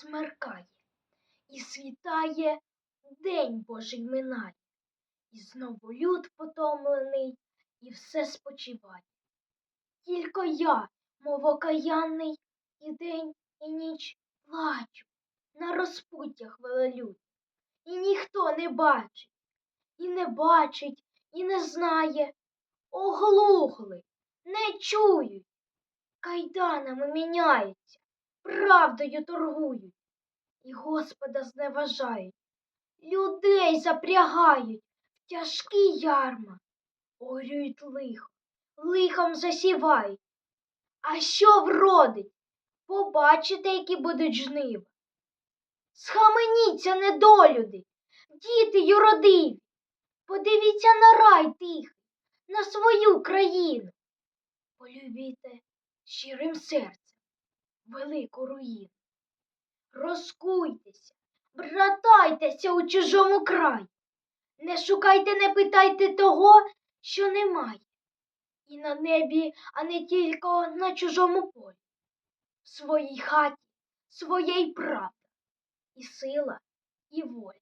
смеркає, і світає день Божий минає, і знову люд потомлений, і все спочиває. Тільки я, мов окаянний, і день, і ніч плачу, на розпуттях велелюд. І ніхто не бачить, і не бачить, і не знає. Оглухли, не чують, кайданами міняються, правдою торгують, і Господа зневажають, людей запрягають в тяжкі ярма, орюють лихо, лихом засівають. А що вродить? Побачите, які будуть жнива. Схаменіться, недолюди, діти юродиві, подивіться на рай тихий, на свою країну. Полюбіте щирим серцем велику руїну. Розкуйтеся, братайтеся у чужому краї. Не шукайте, не питайте того, що немає. І на небі, а не тільки на чужому полі. В своїй хаті своєї правда, і сила, і воля.